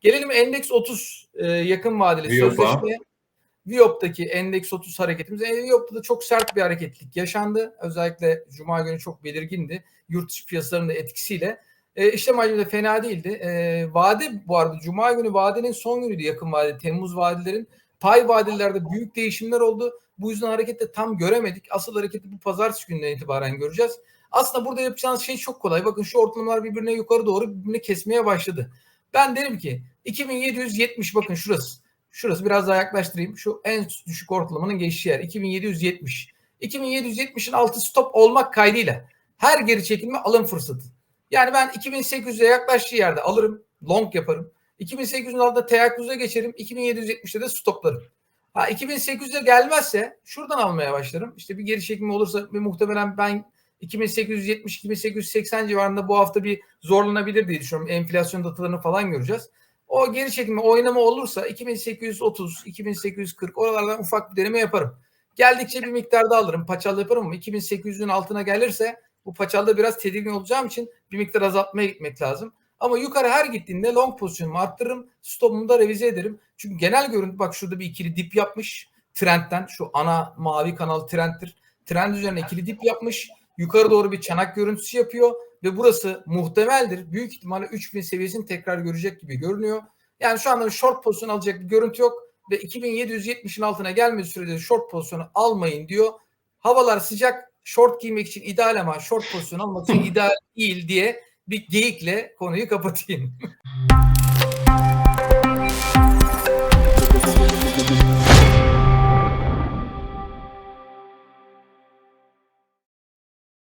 Gelelim endeks 30 e, yakın vadeli Viyop'a. sözleşmeye. Viyop'taki endeks 30 hareketimiz. E, Viyop'ta da çok sert bir hareketlik yaşandı. Özellikle Cuma günü çok belirgindi. Yurt dışı piyasalarının da etkisiyle. E, işlem hacmi de fena değildi. E, vade bu arada Cuma günü vadenin son günüydü yakın vade. Temmuz vadelerin pay vadelerde büyük değişimler oldu. Bu yüzden harekette tam göremedik. Asıl hareketi bu pazartesi günden itibaren göreceğiz. Aslında burada yapacağınız şey çok kolay. Bakın şu ortalamalar birbirine yukarı doğru birbirini kesmeye başladı. Ben derim ki 2770 bakın şurası. Şurası biraz daha yaklaştırayım. Şu en düşük ortalamanın geçtiği yer 2770. 2770'in altı stop olmak kaydıyla her geri çekilme alım fırsatı. Yani ben 2800'e yaklaştığı yerde alırım. Long yaparım. 2800'ün altında teyakkuza geçerim. 2770'de de stoplarım. Ha 2800'e gelmezse şuradan almaya başlarım. İşte bir geri çekilme olursa ve muhtemelen ben 2870-2880 civarında bu hafta bir zorlanabilir diye düşünüyorum. Enflasyon datalarını falan göreceğiz. O geri çekilme oynama olursa 2830, 2840 oralardan ufak bir deneme yaparım. Geldikçe bir miktarda alırım. Paçalı yaparım ama 2800'ün altına gelirse bu paçalda biraz tedirgin olacağım için bir miktar azaltmaya gitmek lazım. Ama yukarı her gittiğinde long pozisyonumu arttırırım. Stopumu da revize ederim. Çünkü genel görüntü bak şurada bir ikili dip yapmış. Trendten şu ana mavi kanal trendtir. Trend üzerine ikili dip yapmış. Yukarı doğru bir çanak görüntüsü yapıyor ve burası muhtemeldir. Büyük ihtimalle 3000 seviyesini tekrar görecek gibi görünüyor. Yani şu anda short pozisyon alacak bir görüntü yok ve 2770'in altına gelmediği sürece short pozisyonu almayın diyor. Havalar sıcak. Short giymek için ideal ama short pozisyon almak için ideal değil diye bir geyikle konuyu kapatayım.